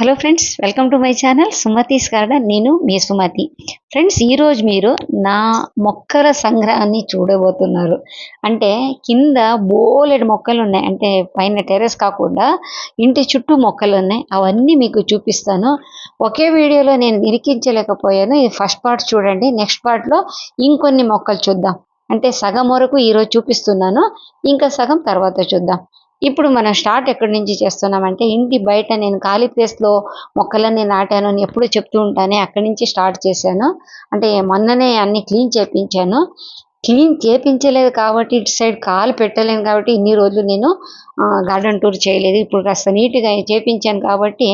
Hello friends welcome to my channel Sumathi's garden నేను మీ Sumathi friends ఈరోజు మీరు నా మొక్కల సంగ్రహాన్ని చూడబోతున్నారు అంటే కింద బోలెడు మొక్కలు ఉన్నాయి అంటే పైన టెర్రస్ కాకుండా ఇంటి చుట్టూ మొక్కలు ఉన్నాయి అవన్నీ మీకు చూపిస్తాను ఒకే వీడియోలో నేను నిరికించలేకపోయాను. ఇది ఫస్ట్ పార్ట్ చూడండి. నెక్స్ట్ పార్ట్లో ఇంకొన్ని మొక్కలు చూద్దాం. అంటే సగం వరకు ఈరోజు చూపిస్తున్నాను. ఇంకా సగం తర్వాత చూద్దాం. ఇప్పుడు మనం స్టార్ట్ ఎక్కడి నుంచి చేస్తున్నామంటే ఇంటి బయట నేను ఖాళీ ప్లేస్లో మొక్కలన్నీ నాటాను అని ఎప్పుడు చెప్తూ ఉంటానే అక్కడి నుంచి స్టార్ట్ చేశాను. అంటే మొన్ననే అన్ని క్లీన్ చేపించాను. క్లీన్ చేపించలేదు కాబట్టి ఇటు సైడ్ కాలు పెట్టలేను కాబట్టి ఇన్ని రోజులు నేను గార్డెన్ టూర్ చేయలేదు. ఇప్పుడు కాస్త నీట్గా చేపించాను కాబట్టి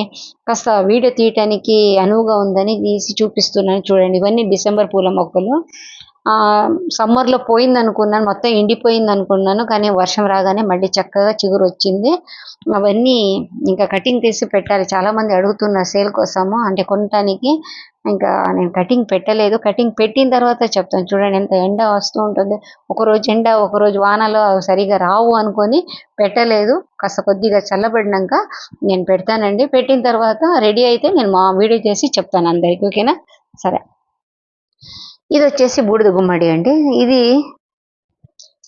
కాస్త వీడియో తీయటానికి అనువుగా ఉందని తీసి చూపిస్తున్నాను. చూడండి ఇవన్నీ డిసెంబర్ పూల మొక్కలు. సమ్మర్లో పోయింది అనుకున్నాను మొత్తం ఎండిపోయింది అనుకున్నాను కానీ వర్షం రాగానే మళ్ళీ చక్కగా చిగురు వచ్చింది అవన్నీ ఇంకా కటింగ్ తీసి పెట్టాలి. చాలామంది అడుగుతున్నారు సేల్ కోసము అంటే కొనటానికి. ఇంకా నేను కటింగ్ పెట్టలేదు. కటింగ్ పెట్టిన తర్వాత చెప్తాను. చూడండి ఎంత ఎండ వస్తూ ఉంటుంది. ఒకరోజు ఎండ ఒకరోజు వానలో సరిగా రావు అనుకొని పెట్టలేదు. కాస్త కొద్దిగా చల్లబడినాక నేను పెడతానండి. పెట్టిన తర్వాత రెడీ అయితే నేను మా వీడియో చేసి చెప్తాను అందరికీ. ఓకేనా? సరే. ఇది వచ్చేసి బూడిద గుమ్మడి అండి. ఇది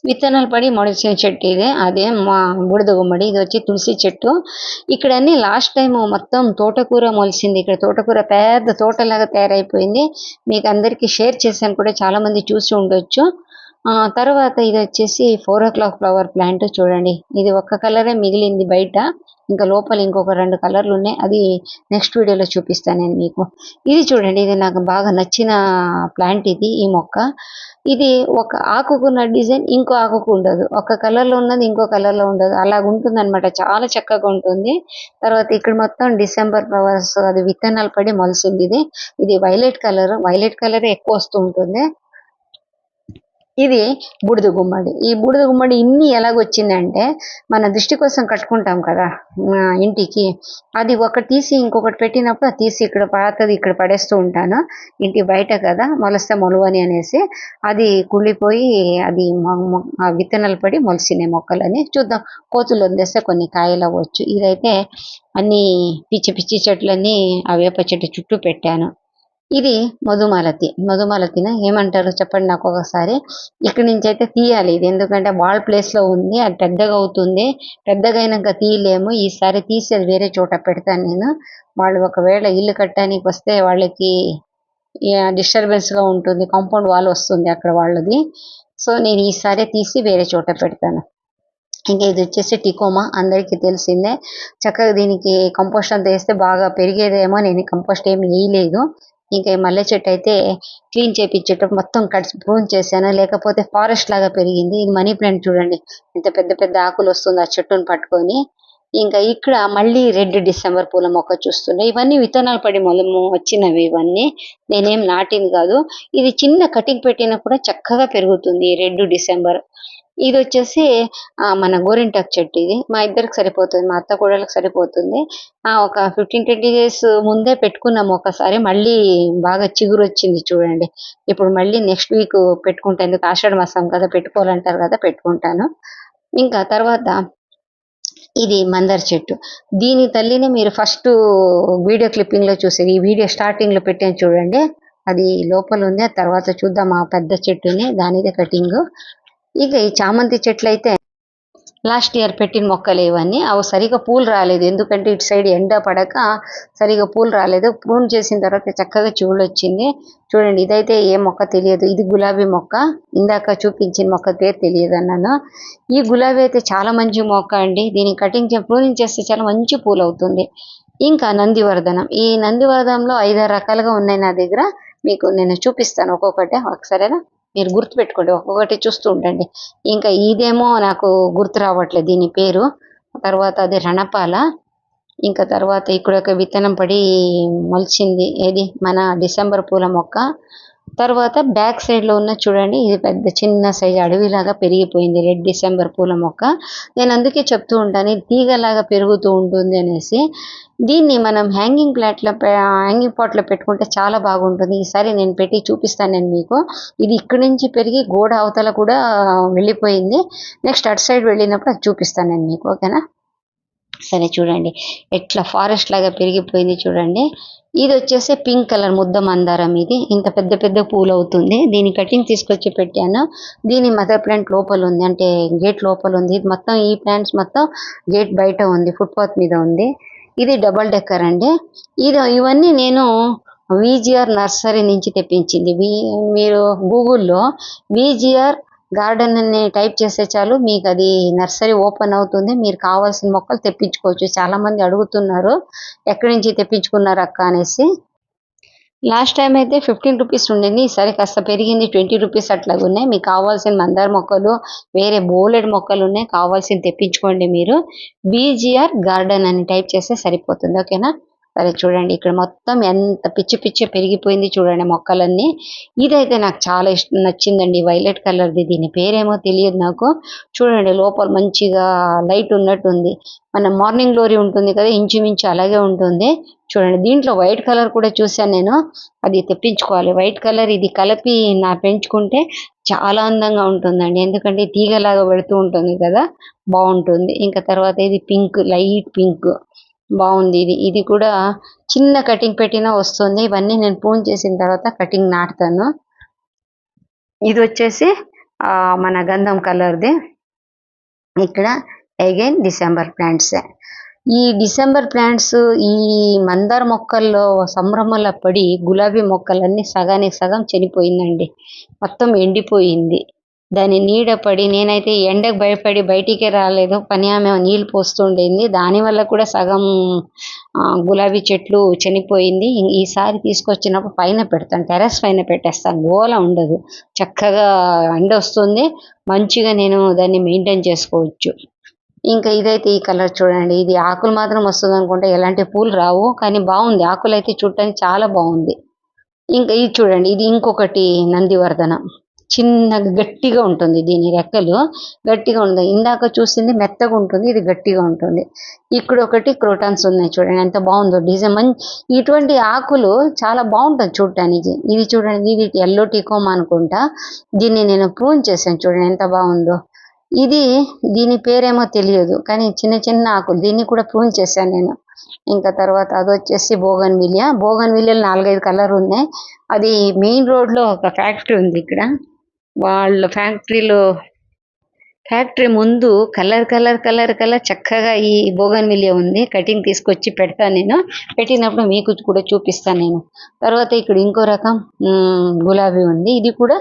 విత్తనాలు పడి మొడిచిన చెట్టు ఇది. అదే మా బూడిద గుమ్మడి. ఇది వచ్చి తులసి చెట్టు. ఇక్కడ అన్ని లాస్ట్ టైం మొత్తం తోటకూర మొలిసింది. ఇక్కడ తోటకూర పెద్ద తోటలాగా తయారైపోయింది. మీకు అందరికీ షేర్ చేశాను కూడా. చాలా మంది చూసి ఉండొచ్చు. తర్వాత ఇది వచ్చేసి four o'clock flower plant చూడండి. ఇది ఒక్క కలరే మిగిలింది బయట. ఇంకా లోపల ఇంకొక రెండు కలర్లు ఉన్నాయి. అది నెక్స్ట్ వీడియోలో చూపిస్తాను నేను మీకు. ఇది చూడండి ఇది నాకు బాగా నచ్చిన ప్లాంట్ ఇది ఈ మొక్క. ఇది ఒక ఆకుకున్న డిజైన్ ఇంకో ఆకుకు ఉండదు. ఒక కలర్లో ఉన్నది ఇంకో కలర్లో ఉండదు. అలాగ ఉంటుందన్నమాట. చాలా చక్కగా ఉంటుంది. తర్వాత ఇక్కడ మొత్తం డిసెంబర్ ఫ్లవర్స్ అది విత్తనాలు పడి మొలిసింది ఇది. ఇది వైలెట్ కలర్. వైలెట్ కలర్ ఎక్కువ వస్తూ ఉంటుంది. ఇది బూడిద గుమ్మడి. ఈ బూడిద గుమ్మడి ఇన్ని ఎలాగొచ్చిందంటే మన దృష్టి కోసం కట్టుకుంటాం కదా ఇంటికి. అది ఒకటి తీసి ఇంకొకటి పెట్టినప్పుడు తీసి ఇక్కడ పాతది ఇక్కడ పడేస్తూ ఉంటాను. ఇంటి బయట కదా మొలస్తే మొలవని అనేసి. అది కుళ్ళిపోయి అది విత్తనాలు పడి మొలిసినాయి మొక్కలని చూద్దాం కోతులు వదిలేస్తే కొన్ని కాయలు అవ్వచ్చు. ఇదైతే అన్ని పిచ్చి పిచ్చి చెట్లన్నీ ఆ వేప చెట్టు చుట్టూ పెట్టాను. ఇది మధుమాలతి. మధుమాలతిన ఏమంటారు చెప్పండి నాకు ఒకసారి. ఇక్కడి నుంచి అయితే తీయాలి ఇది. ఎందుకంటే వాల్ ప్లేస్లో ఉంది అది పెద్దగా అవుతుంది. పెద్దగా అయినాక తీయలేము. ఈసారి తీసి అది వేరే చోట పెడతాను నేను. వాళ్ళు ఒకవేళ ఇల్లు కట్టడానికి వస్తే వాళ్ళకి డిస్టర్బెన్స్గా ఉంటుంది. కాంపౌండ్ వాల్ వస్తుంది అక్కడ వాళ్ళది. సో నేను ఈసారి తీసి వేరే చోట పెడతాను. ఇంకా ఇది వచ్చేసి టికోమా. అందరికీ తెలిసిందే. చక్కగా దీనికి కంపోస్ట్ అంతా వేస్తే బాగా పెరిగేదేమో నేను కంపోస్ట్ ఏమి వేయలేదు. ఇంకా ఈ మల్లె చెట్టు అయితే క్లీన్ చేపించేటప్పుడు మొత్తం కట్ ప్రూన్ చేశాను. లేకపోతే ఫారెస్ట్ లాగా పెరిగింది. ఇది మనీ ప్లాంట్ చూడండి. ఇంత పెద్ద పెద్ద ఆకులు వస్తుంది ఆ చెట్టును పట్టుకొని. ఇంకా ఇక్కడ మళ్ళీ రెడ్ డిసెంబర్ పూల మొక్క చూస్తుండే. ఇవన్నీ విత్తనాలు పడి మొలము వచ్చినవి ఇవన్నీ. నేనేం నాటింది కాదు. ఇది చిన్న కటింగ్ పెట్టినా కూడా చక్కగా పెరుగుతుంది రెడ్ డిసెంబర్. ఇది వచ్చేసి మన గోరింటాకు చెట్టు ఇది మా ఇద్దరికి సరిపోతుంది మా అత్త కూడలకు సరిపోతుంది. ఒక ఫిఫ్టీన్ ట్వంటీ డేస్ ముందే పెట్టుకున్నాము. ఒకసారి మళ్ళీ బాగా చిగురు వచ్చింది చూడండి. ఇప్పుడు మళ్ళీ నెక్స్ట్ వీక్ పెట్టుకుంటా ఎందుకు ఆషాఢ మాసం కదా పెట్టుకోవాలంటారు కదా పెట్టుకుంటాను. ఇంకా తర్వాత ఇది మందర్ చెట్టు. దీని తల్లిని మీరు ఫస్ట్ వీడియో క్లిప్పింగ్లో చూసేది ఈ వీడియో స్టార్టింగ్లో పెట్టాను చూడండి. అది లోపల ఉంది ఆ తర్వాత చూద్దాం ఆ పెద్ద చెట్టుని దానిదే కటింగ్ ఇక ఈ చామంతి చెట్లు అయితే లాస్ట్ ఇయర్ పెట్టిన మొక్కలు ఇవన్నీ. అవి సరిగా పూలు రాలేదు. ఎందుకంటే ఇటు సైడ్ ఎండ పడక సరిగా పూలు రాలేదు. ప్రూన్ చేసిన తర్వాత చక్కగా చూడు వచ్చింది చూడండి ఇదైతే ఏ మొక్క తెలియదు. ఇది గులాబీ మొక్క. ఇందాక చూపించిన మొక్క పేరు తెలియదు అన్నాను. ఈ గులాబీ అయితే చాలా మంచి మొక్క అండి. దీన్ని కటింగ్ ప్రూనింగ్ చేస్తే చాలా మంచి పూలు అవుతుంది. ఇంకా నందివర్ధనం. ఈ నందివర్ధనంలో ఐదారు రకాలుగా ఉన్నాయి నా దగ్గర. మీకు నేను చూపిస్తాను ఒక్కొక్కటి. ఒకసారేనా? మీరు గుర్తుపెట్టుకోండి. ఒక్కొక్కటి చూస్తూ ఉండండి. ఇంకా ఇదేమో నాకు గుర్తు రావట్లేదు దీని పేరు. తర్వాత అది రణపాల. ఇంకా తర్వాత ఇక్కడ ఒక విత్తనం పడి మొలిచింది. ఏది? మన డిసెంబర్ పూల మొక్క. తర్వాత బ్యాక్ సైడ్లో ఉన్న చూడండి ఇది పెద్ద చిన్న సైజు అడవిలాగా పెరిగిపోయింది రెడ్ డిసెంబర్ పూల మొక్క. నేను అందుకే చెప్తూ ఉంటాను తీగలాగా పెరుగుతూ ఉంటుంది అనేసి. దీన్ని మనం హ్యాంగింగ్ ప్లాట్లో హ్యాంగింగ్ పాట్లో పెట్టుకుంటే చాలా బాగుంటుంది. ఈసారి నేను పెట్టి చూపిస్తాను నేను మీకు. ఇది ఇక్కడి నుంచి పెరిగి గోడ అవతల కూడా వెళ్ళిపోయింది. నెక్స్ట్ అటు సైడ్ వెళ్ళినప్పుడు అది చూపిస్తాను నేను మీకు ఓకేనా? సరే చూడండి. ఎట్లా ఫారెస్ట్ లాగా పెరిగిపోయింది చూడండి. ఇది వచ్చేసి పింక్ కలర్ ముద్ద మందారం ఇది. ఇంత పెద్ద పెద్ద పూలు అవుతుంది. దీని కటింగ్ తీసుకొచ్చి పెట్టాను. దీని మదర్ ప్లాంట్ లోపల ఉంది. అంటే గేట్ లోపల ఉంది. ఇది మొత్తం ఈ ప్లాంట్స్ మొత్తం గేట్ బయట ఉంది. ఫుట్పాత్ మీద ఉంది. ఇది డబల్ డెక్కర్ అండి. ఇది ఇవన్నీ నేను విజిఆర్ నర్సరీ నుంచి తెప్పించింది. మీరు గూగుల్లో విజిఆర్ గార్డెన్ అని టైప్ చేస్తే చాలు మీకు అది నర్సరీ ఓపెన్ అవుతుంది. మీరు కావాల్సిన మొక్కలు తెప్పించుకోవచ్చు. చాలా మంది అడుగుతున్నారు ఎక్కడి నుంచి తెప్పించుకున్నారు అక్క? అనేసి. లాస్ట్ టైం అయితే ఫిఫ్టీన్ రూపీస్ ఉండింది. ఈసారి కాస్త పెరిగింది. ట్వంటీ రూపీస్ అట్లాగా ఉన్నాయి. మీకు కావాల్సిన మందార మొక్కలు వేరే బోలెడ్ మొక్కలు ఉన్నాయి. కావాల్సింది తెప్పించుకోండి మీరు. బీజీఆర్ గార్డెన్ అని టైప్ చేస్తే సరిపోతుంది. ఓకేనా? సరే చూడండి ఇక్కడ మొత్తం ఎంత పిచ్చి పిచ్చి పెరిగిపోయింది చూడండి మొక్కలన్నీ. ఇదైతే నాకు చాలా ఇష్టం నచ్చిందండి వైలెట్ కలర్ది. దీని పేరేమో తెలియదు నాకు. చూడండి లోపల మంచిగా లైట్ ఉన్నట్టుంది. మన మార్నింగ్ గ్లోరీ ఉంటుంది కదా ఇంచుమించు అలాగే ఉంటుంది. చూడండి దీంట్లో వైట్ కలర్ కూడా చూశాను నేను. అది తెప్పించుకోవాలి. వైట్ కలర్ ఇది కలిపి నా పెంచుకుంటే చాలా అందంగా ఉంటుందండి. ఎందుకంటే తీగలాగా పెడుతూ ఉంటుంది కదా బాగుంటుంది. ఇంకా తర్వాత ఇది పింక్ లైట్ పింక్. బాగుంది. ఇది ఇది కూడా చిన్న కటింగ్ పెట్టినా వస్తుంది. ఇవన్నీ నేను పూన్ చేసిన తర్వాత కటింగ్ నాటుతాను. ఇది వచ్చేసి మన గంధం కలర్ది ఇక్కడ అగైన్ డిసెంబర్ ప్లాంట్సే ఈ డిసెంబర్ ప్లాంట్స్ ఈ మందార మొక్కల్లో సంభ్రమల పడి గులాబీ మొక్కలన్నీ సగానికి సగం చనిపోయిందండి. మొత్తం ఎండిపోయింది. దాని నీడ పడి నేనైతే ఎండకు భయపడి బయటికే రాలేదు. పని ఆమె నీళ్ళు పోస్తుండేది. దానివల్ల కూడా సగం గులాబీ చెట్లు చనిపోయింది. ఈసారి తీసుకొచ్చినప్పుడు పైన పెడతాను. టెర్రస్ పైన పెట్టేస్తాను. గోల ఉండదు. చక్కగా ఎండ వస్తుంది. మంచిగా నేను దాన్ని మెయింటైన్ చేసుకోవచ్చు. ఇంకా ఇదైతే ఈ కలర్ చూడండి. ఇది ఆకులు మాత్రం వస్తుంది అనుకుంటే. ఎలాంటి పూలు రావు. కానీ బాగుంది. ఆకులు అయితే చూడటానికి చాలా బాగుంది. ఇంకా ఇది చూడండి. ఇది ఇంకొకటి నందివర్ధన. చిన్నగా గట్టిగా ఉంటుంది దీని రెక్కలు. గట్టిగా ఉంటుంది. ఇందాక చూసింది మెత్తగా ఉంటుంది. ఇది గట్టిగా ఉంటుంది. ఇక్కడ ఒకటి క్రోటాన్స్ ఉన్నాయి చూడండి. ఎంత బాగుందో డిజైన్. మంచి ఇటువంటి ఆకులు చాలా బాగుంటుంది చూడటానికి. ఇది చూడండి. ఇది ఎల్లో టీకోమా అనుకుంటా. దీన్ని నేను ప్రూన్ చేశాను చూడండి. ఎంత బాగుందో. ఇది దీని పేరేమో తెలియదు. కానీ చిన్న చిన్న ఆకులు. దీన్ని కూడా ప్రూన్ చేశాను నేను. ఇంకా తర్వాత అది వచ్చేసి బోగన్ విలియా బోగన్ విలియలు నాలుగైదు కలర్ ఉన్నాయి. అది మెయిన్ రోడ్లో ఒక ఫ్యాక్టరీ ఉంది ఇక్కడ. వాళ్ళ ఫ్యాక్టరీలో ఫ్యాక్టరీ ముందు కలర్ కలర్ కలర్ కలర్ చక్కగా ఈ బోగన్ విలియ ఉంది. కటింగ్ తీసుకొచ్చి పెడతాను నేను. పెట్టినప్పుడు మీకు కూడా చూపిస్తాను నేను. తర్వాత ఇక్కడ ఇంకో రకం గులాబీ ఉంది. ఇది కూడా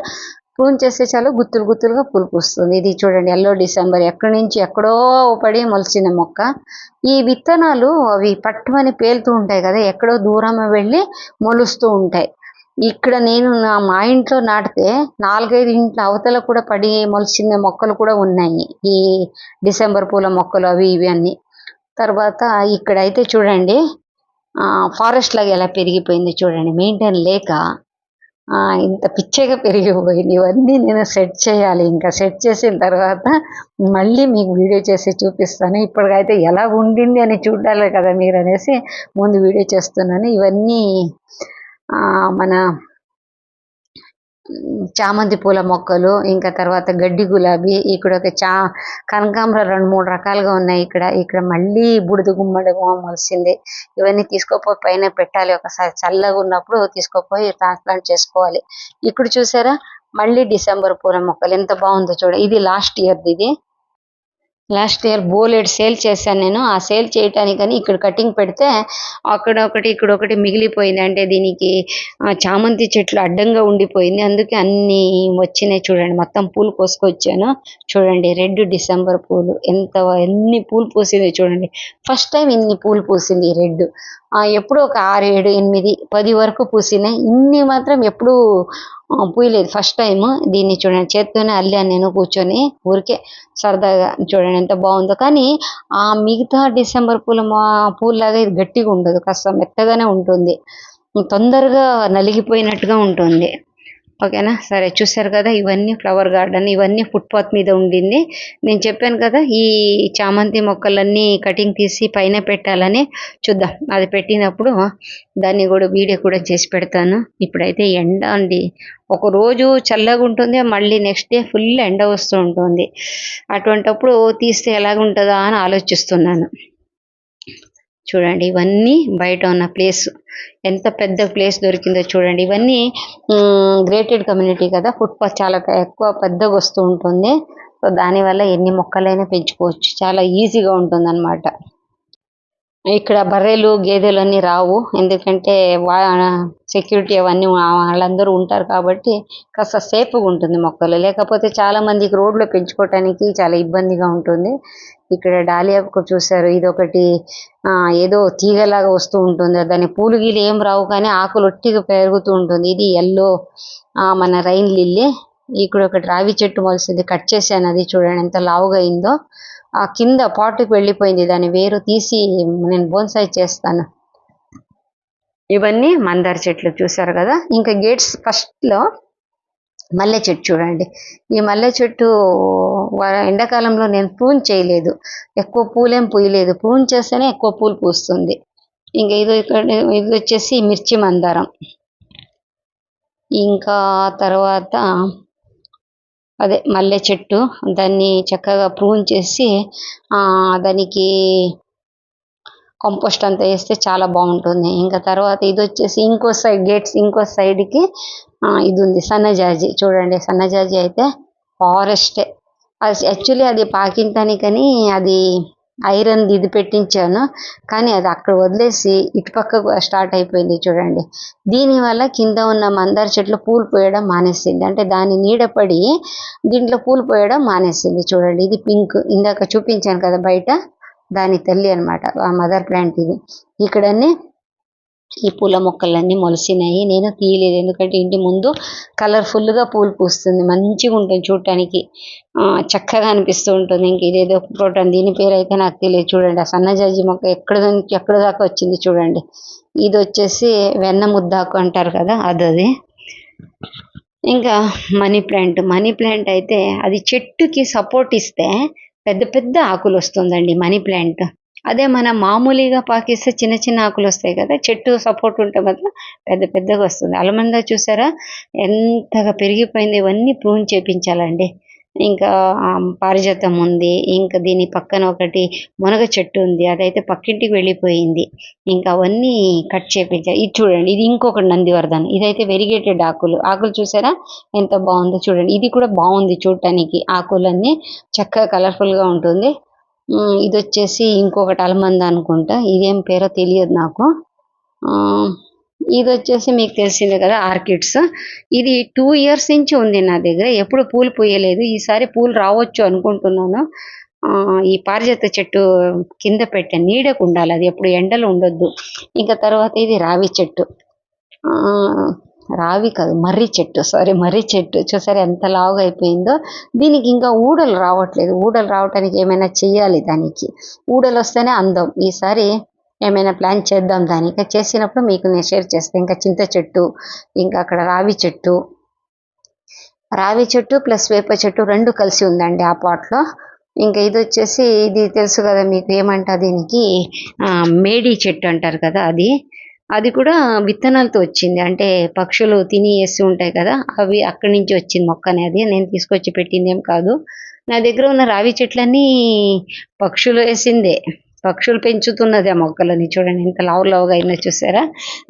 పూన్ చేస్తే చాలా గుత్తులు గుత్తులుగా పూలు పూస్తుంది ఇది చూడండి ఎల్లో డిసెంబర్. ఎక్కడి నుంచి ఎక్కడో పడి మొలిచిన మొక్క. ఈ విత్తనాలు అవి పట్టుమని పేలుతూ ఉంటాయి కదా ఎక్కడో దూరం వెళ్ళి మొలుస్తూ ఉంటాయి. ఇక్కడ నేను నా మా ఇంట్లో నాటితే నాలుగైదు ఇంట్లో అవతల కూడా పడి మొలిచిన మొక్కలు కూడా ఉన్నాయి. ఈ డిసెంబర్ పూల మొక్కలు అవి ఇవి అన్ని. తర్వాత ఇక్కడ అయితే చూడండి ఫారెస్ట్ లాగా ఎలా పెరిగిపోయింది చూడండి. మెయింటైన్ లేక ఇంత పిచ్చగా పెరిగిపోయింది. ఇవన్నీ నేను సెట్ చేయాలి. ఇంకా సెట్ చేసిన తర్వాత మళ్ళీ మీకు వీడియో చేసి చూపిస్తాను. ఇప్పటికైతే ఎలా ఉండింది అని చూడాలి కదా మీరు అనేసి ముందు వీడియో చేస్తున్నాను. ఇవన్నీ మన చామంతి పూల మొక్కలు ఇంకా తర్వాత గడ్డి గులాబీ ఇక్కడ ఒక చా కనకాంబర రెండు మూడు రకాలుగా ఉన్నాయి ఇక్కడ. ఇక్కడ మళ్ళీ బుడిద గుమ్మడి మొలిసింది. ఇవన్నీ తీసుకోపోయి పైన పెట్టాలి. ఒకసారి చల్లగా ఉన్నప్పుడు తీసుకోపోయి ట్రాన్స్ప్లాంట్ చేసుకోవాలి. ఇక్కడ చూసారా? మళ్ళీ డిసెంబర్ పూల మొక్కలు. ఎంత బాగుందో చూడ. ఇది లాస్ట్ ఇయర్ ఇది. లాస్ట్ ఇయర్ బోలెడ్ సేల్ చేశాను నేను. ఆ సేల్ చేయటానికని ఇక్కడ కటింగ్ పెడితే అక్కడ ఒకటి ఇక్కడ ఒకటి మిగిలిపోయింది. అంటే దీనికి చామంతి చెట్లు అడ్డంగా ఉండిపోయింది. అందుకే అన్ని వచ్చినాయి చూడండి. మొత్తం పూలు కోసుకొచ్చాను. చూడండి రెడ్ డిసెంబర్ పూలు. ఎంత ఎన్ని పూలు పూసింది చూడండి. ఫస్ట్ టైం ఇన్ని పూలు పూసింది రెడ్. ఎప్పుడో ఒక ఆరు ఏడు ఎనిమిది పది వరకు పూసినాయి. ఇన్ని మాత్రం ఎప్పుడూ పూయలేదు ఫస్ట్ టైం దీన్ని చూడండి. చేత్తోనే అల్లాను నేను కూర్చొని. ఊరికే సరదాగా చూడండి ఎంత బాగుందో. కానీ ఆ మిగతా డిసెంబర్ పూల మా పూల్లాగా ఇది గట్టిగా ఉండదు. కాస్త మెత్తగానే ఉంటుంది. తొందరగా నలిగిపోయినట్టుగా ఉంటుంది. ఓకేనా? సరే చూసారు కదా ఇవన్నీ ఫ్లవర్ గార్డెన్ ఇవన్నీ ఫుట్పాత్ మీద ఉండింది. నేను చెప్పాను కదా ఈ చామంతి మొక్కలన్నీ కటింగ్ తీసి పైన పెట్టాలని చూద్దాం. అది పెట్టినప్పుడు దాన్ని కూడా వీడియో కూడా చేసి పెడతాను. ఇప్పుడైతే ఎండ అండి. ఒక రోజు చల్లగా ఉంటుంది మళ్ళీ నెక్స్ట్ డే ఫుల్ ఎండ వస్తూ ఉంటుంది. అటువంటప్పుడు తీస్తే ఎలాగుంటుందా అని ఆలోచిస్తున్నాను. చూడండి ఇవన్నీ బయట ఉన్న ప్లేస్ ఎంత పెద్ద ప్లేస్ దొరికిందో చూడండి. ఇవన్నీ గ్రేటెడ్ కమ్యూనిటీ కదా. ఫుట్పాత్ చాలా ఎక్కువ పెద్దగా వస్తూ ఉంటుంది. సో దానివల్ల ఎన్ని మొక్కలైనా పెంచుకోవచ్చు. చాలా ఈజీగా ఉంటుంది అనమాట ఇక్కడ బర్రెలు గేదెలు అన్ని రావు. ఎందుకంటే వా సెక్యూరిటీ అవన్నీ వాళ్ళందరూ ఉంటారు కాబట్టి కాస్త సేఫ్గా ఉంటుంది మొక్కలు. లేకపోతే చాలా మందికి రోడ్లో పెంచుకోవటానికి చాలా ఇబ్బందిగా ఉంటుంది. ఇక్కడ డాలియా చూసారు ఇది ఒకటి ఏదో తీగలాగా వస్తూ ఉంటుంది. దాని పూలు గీలు ఏం రావు కానీ ఆకులు ఒట్టిగా పెరుగుతూ ఉంటుంది. ఇది ఎల్లో మన రైన్ లిల్లీ. ఇక్కడ ఒకటి రావి చెట్టు మొలిసింది. కట్ చేశాను అది చూడండి ఎంత లావుగా అయిందో. ఆ కింద పాటుకు వెళ్ళిపోయింది. దాన్ని వేరు తీసి నేను బోన్సాయి చేస్తాను. ఇవన్నీ మందార చెట్లు చూసారు కదా? ఇంకా గేట్స్ ఫస్ట్లో మల్లె చెట్టు చూడండి. ఈ మల్లె చెట్టు ఎండాకాలంలో నేను ప్రూన్ చేయలేదు. ఎక్కువ పూలేం పూయలేదు. ప్రూన్ చేస్తేనే ఎక్కువ పూలు పూస్తుంది. ఇంకా ఇది ఇక్కడ ఇది వచ్చేసి మిర్చి మందారం. ఇంకా తర్వాత అదే మల్లె చెట్టు దాన్ని చక్కగా ప్రూన్ చేసి దానికి కంపోస్ట్ అంతా వేస్తే చాలా బాగుంటుంది. ఇంకా తర్వాత ఇది వచ్చేసి ఇంకో సైడ్ గేట్స్ ఇంకో సైడ్కి ఇది ఉంది సన్నజాజి. చూడండి సన్నజాజి అయితే ఫారెస్టే. అది యాక్చువల్లీ అది పాకింటానికని అది ఐరన్ ఇది పెట్టించాను కానీ అది అక్కడ వదిలేసి ఇటుపక్క స్టార్ట్ అయిపోయింది చూడండి. దీనివల్ల కింద ఉన్న మందార చెట్లు పూలు పోయడం మానేసింది. అంటే దాని నీడపడి దీంట్లో పూలు పోయడం మానేసింది చూడండి. ఇది పింక్ ఇందాక చూపించాను కదా బయట దాని తల్లి అనమాట మదర్ ప్లాంట్ ఇది. ఇక్కడన్నీ ఈ పూల మొక్కలన్నీ మొలిసినాయి. నేను తీయలేదు. ఎందుకంటే ఇంటి ముందు కలర్ఫుల్గా పూలు పూస్తుంది. మంచిగా ఉంటుంది చూడటానికి. చక్కగా అనిపిస్తూ ఉంటుంది. ఇంక ఇదేదో ప్రోటాన్ దీని పేరు అయితే నాకు తెలియదు. చూడండి ఆ సన్నజాజి మొక్క ఎక్కడ నుంచి ఎక్కడ దాకా వచ్చింది చూడండి. ఇది వచ్చేసి వెన్న ముద్దాకు అంటారు కదా అది అది ఇంకా మనీ ప్లాంట్. మనీ ప్లాంట్ అయితే అది చెట్టుకి సపోర్ట్ ఇస్తే పెద్ద పెద్ద ఆకులు వస్తుందండి మనీ ప్లాంట్. అదే మనం మామూలుగా పాకిస్తే చిన్న చిన్న ఆకులు వస్తాయి కదా చెట్టు సపోర్ట్ ఉంటే మాత్రం పెద్ద పెద్దగా వస్తుంది. అలమంద చూసారా? ఎంతగా పెరిగిపోయింది ఇవన్నీ ప్రూన్ చేపించాలండి. ఇంకా పారిజాతం ఉంది ఇంకా దీని పక్కన ఒకటి మునగ చెట్టు ఉంది అదైతే పక్కింటికి వెళ్ళిపోయింది. ఇంకా అవన్నీ కట్ చేపించాలి ఇది చూడండి ఇది ఇంకొకటి నందివర్ధన్. ఇదైతే వెరిగేటెడ్ ఆకులు. ఆకులు చూసారా? ఎంత బాగుందో చూడండి. ఇది కూడా బాగుంది చూడటానికి. ఆకులన్నీ చక్కగా కలర్ఫుల్గా ఉంటుంది. ఇది వచ్చేసి ఇంకొకటి అలమంద అనుకుంటా. ఇదేం పేరో తెలియదు నాకు. ఇది వచ్చేసి మీకు తెలిసిందే కదా ఆర్కిడ్స్. ఇది టూ ఇయర్స్ నుంచి ఉంది నా దగ్గర. ఎప్పుడు పూలు పూయలేదు. ఈసారి పూలు రావచ్చు అనుకుంటున్నాను. ఈ పారిజాత చెట్టు కింద పెట్టే నీడకు ఉండాలి అది ఎప్పుడు ఎండలు ఉండొద్దు. ఇంకా తర్వాత ఇది రావి చెట్టు. రావి కాదు మర్రి చెట్టు సారీ మర్రి చెట్టు. చూసారు ఎంత లావుగా అయిపోయిందో? దీనికి ఇంకా ఊడలు రావట్లేదు. ఊడలు రావటానికి ఏమైనా చెయ్యాలి దానికి. ఊడలు వస్తేనే అందం. ఈసారి ఏమైనా ప్లాన్ చేద్దాం దానికి. చేసినప్పుడు మీకు నేను షేర్ చేస్తాను. ఇంకా చింత చెట్టు ఇంకా అక్కడ రావి చెట్టు. రావి చెట్టు ప్లస్ వేప చెట్టు రెండు కలిసి ఉందండి ఆ పాట్లో ఇంకా ఇది వచ్చేసి ఇది తెలుసు కదా మీకు ఏమంటా దీనికి? మేడి చెట్టు అంటారు కదా అది. అది కూడా విత్తనాలతో వచ్చింది. అంటే పక్షులు తిని వేస్తూ ఉంటాయి కదా అవి అక్కడి నుంచి వచ్చింది మొక్క అనేది. నేను తీసుకొచ్చి పెట్టింది ఏం కాదు. నా దగ్గర ఉన్న రావి చెట్లన్నీ పక్షులు వేసిందే. పక్షులు పెంచుతున్నది ఆ మొక్కలని చూడండి. ఎంత లావు లావుగా అయినా చూసారా?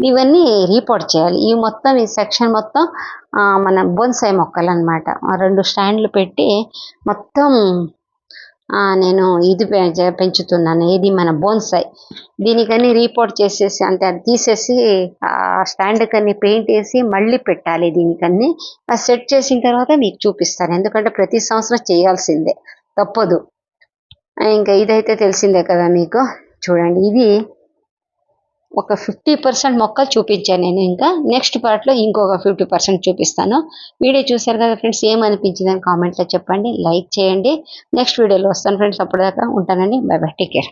ఇవన్నీ రీపోర్ట్ చేయాలి. ఈ మొత్తం ఈ సెక్షన్ మొత్తం మన బోన్సాయి మొక్కలు అనమాట రెండు స్టాండ్లు పెట్టి మొత్తం నేను ఇది పెంచుతున్నాను. ఇది మన బోన్సాయ్ దీనికని రీపోర్ట్ చేసేసి అంటే అది తీసేసి ఆ స్టాండ్ కన్ని పెయింట్ వేసి మళ్ళీ పెట్టాలి దీనికన్నీ. అది సెట్ చేసిన తర్వాత మీకు చూపిస్తాను. ఎందుకంటే ప్రతి సంవత్సరం చేయాల్సిందే. తప్పదు. ఇంకా ఇదైతే తెలిసిందే కదా మీకు? చూడండి. ఇది ఒక ఫిఫ్టీ పర్సెంట్ మొక్కలు చూపించాను నేను ఇంకా. నెక్స్ట్ పార్ట్లో ఇంకొక ఫిఫ్టీ పర్సెంట్ చూపిస్తాను. వీడియో చూశారు కదా ఫ్రెండ్స్ ఏమనిపించిందని కామెంట్లో చెప్పండి. లైక్ చేయండి. నెక్స్ట్ వీడియోలో వస్తాను ఫ్రెండ్స్ అప్పటిదాకా ఉంటానండి. Bye bye take care.